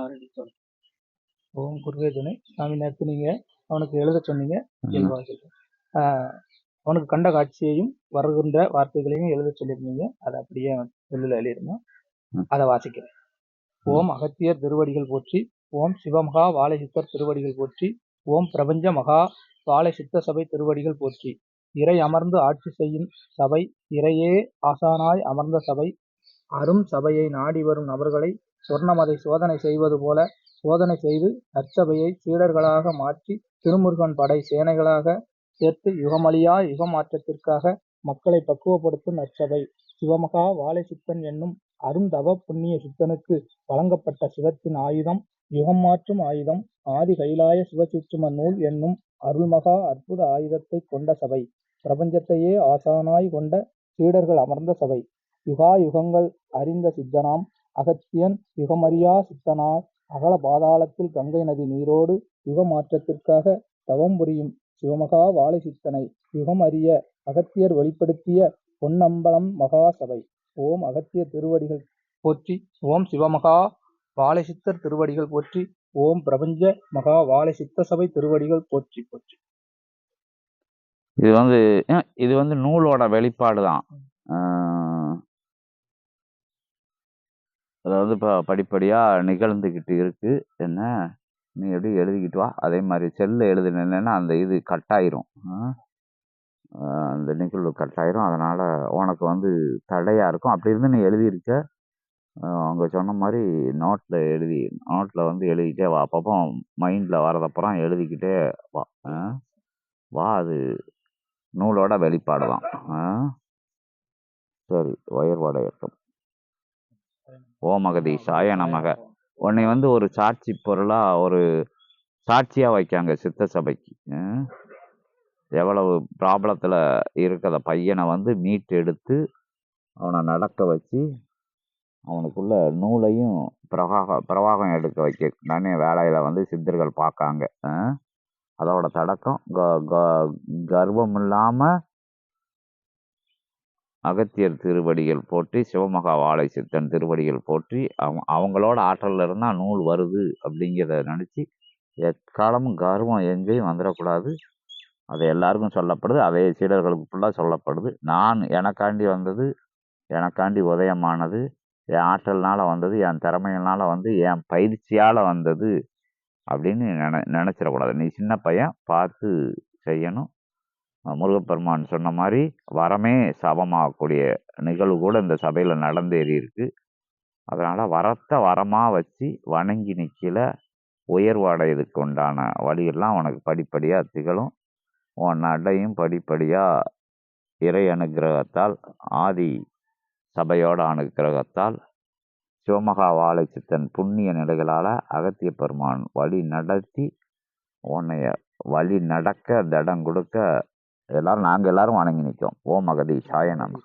ஆறடி தொடர் ஓம் குருவே துணை. சாமி நேற்று நீங்கள் அவனுக்கு எழுத சொன்னீங்க. அவனுக்கு கண்ட காட்சியையும் வருகின்ற வார்த்தைகளையும் எழுத சொல்லியிருந்தீங்க. அதை அப்படியே சொல்லில் எழுதிருங்க ம். அதை வாசிக்கிறேன். ஓம் அகத்தியர் திருவடிகள் போற்றி ஓம் சிவமகா வாழைசித்தர் திருவடிகள் போற்றி ஓம் பிரபஞ்ச மகா வாழை சித்த சபை திருவடிகள் போற்றி. இறை அமர்ந்து ஆட்சி செய்யும் சபை இறையே ஆசானாய் அமர்ந்த சபை அரும் சபையை நாடி வரும் நபர்களை சொர்ணமதை சோதனை செய்வது போல சோதனை செய்து நற்சபையை சீடர்களாக மாற்றி திருமுருகன் படை சேனைகளாக சேர்த்து யுகமழியா யுகமாற்றத்திற்காக மக்களை பக்குவப்படுத்தும் நற்சபை. சிவமகா வாழை சித்தன் என்னும் அருந்தவ புண்ணிய சித்தனுக்கு வழங்கப்பட்ட சிவத்தின் ஆயுதம் யுகம் மாற்றும் ஆயுதம் ஆதி கைலாய சிவசிற்றும நூல் என்னும் அருள்மகா அற்புத ஆயுதத்தை கொண்ட சபை. பிரபஞ்சத்தையே ஆசானாய் கொண்ட சீடர்கள் அமர்ந்த சபை. யுகா யுகங்கள் அறிந்த சித்தனாம் அகத்தியன் யுகமறியா சித்தனாய் அகல பாதாளத்தில் கங்கை நதி நீரோடு யுக மாற்றத்திற்காக தவம் புரியும் சிவமகா வாழை சித்தனை யுகம் அறிய அகத்தியர் வெளிப்படுத்திய பொன்னம்பலம் மகா சபை ஓம் அகத்திய திருவடிகள் போற்றி. ஓம் சிவமகா வாழைசித்தர் திருவடிகள் போற்றி. ஓம் பிரபஞ்ச மகா வாழை சித்த சபை திருவடிகள் போற்றி போற்றி. இது வந்து இது வந்து நூலோட வெளிப்பாடு தான் அதாவது இப்போ படிப்படியாக நிகழ்ந்துக்கிட்டு இருக்குது என்ன? நீ எப்படி எழுதிக்கிட்டு வா. அதே மாதிரி செல்லில் எழுதுனேன்னா அந்த இது கட்டாயிரும். அந்த நிகழ்வு கட்டாயிரும். அதனால் உனக்கு வந்து தடையாக இருக்கும். அப்படி இருந்து நீ எழுதியிருக்க அவங்க சொன்ன மாதிரி நோட்டில் எழுதி நோட்டில் வந்து எழுதிக்கிட்டே வா. அப்பப்போ மைண்டில் வரதப்புறம் எழுதிக்கிட்டே வா. வா அது நூலோட வெளிப்பாடு தான். சரி ஆஹ் இருக்கும் உயர்வடையட்டும் ஓமகதீஷாய நமக உன்னை வந்து ஒரு சாட்சி பொருளா ஒரு சாட்சியா வைக்காங்க சித்த சபைக்கு. எவ்வளவு ப்ராப்ளத்துல இருக்கிற பையனை வந்து மீட்டு எடுத்து அவனை நடக்க வச்சு அவனுக்குள்ள நூலையும் பிரவாக பிரவாகம் எடுக்க வைக்க தானே வேலையில வந்து சித்தர்கள் பார்க்காங்க. அதோட தடக்கம் கர்வம் இல்லாம அகத்தியர் திருவடிகள் போற்றி சிவமகா வாழை சித்தன் திருவடிகள் போற்றி அவங்க அவங்களோட ஆற்றலில் இருந்தால் நூல் வருது அப்படிங்கிறத நினச்சி எக்காலமும் கர்வம் எங்கேயும் வந்துடக்கூடாது. அது எல்லாருக்கும் சொல்லப்படுது. அதே சீடர்களுக்கு ஃபுல்லாக சொல்லப்படுது. நான் எனக்காண்டி வந்தது எனக்காண்டி உதயமானது என் ஆற்றல்னால் வந்தது என் திறமையினால் வந்து என் பயிற்சியால் வந்தது அப்படின்னு நினை நினச்சிடக்கூடாது. நீ சின்ன பையன் பார்த்து செய்யணும். முருகப்பெருமான் சொன்ன மாதிரி வரமே சபமாகக்கூடிய நிகழ்வு கூட இந்த சபையில் நடந்தேறி இருக்கு. அதனால் வரத்தை வரமாக வச்சு வணங்கி நிற்கல உயர்வு அடையதுக்கு உண்டான வழியெல்லாம் உனக்கு படிப்படியாக திகழும். உன் நடையும் படிப்படியாக இறை அனுகிரகத்தால் ஆதி சபையோட அனுகிரகத்தால் சிவமகா வாழைச்சித்தன் புண்ணிய நிலைகளால் அகத்திய பெருமான் வழி நடத்தி உன்னைய வழி நடக்க தடம் கொடுக்க எல்லாரும் நாங்கள் எல்லாரும் வணங்கி நிற்கோம் ஓம் அகதீஷாய சாய நம.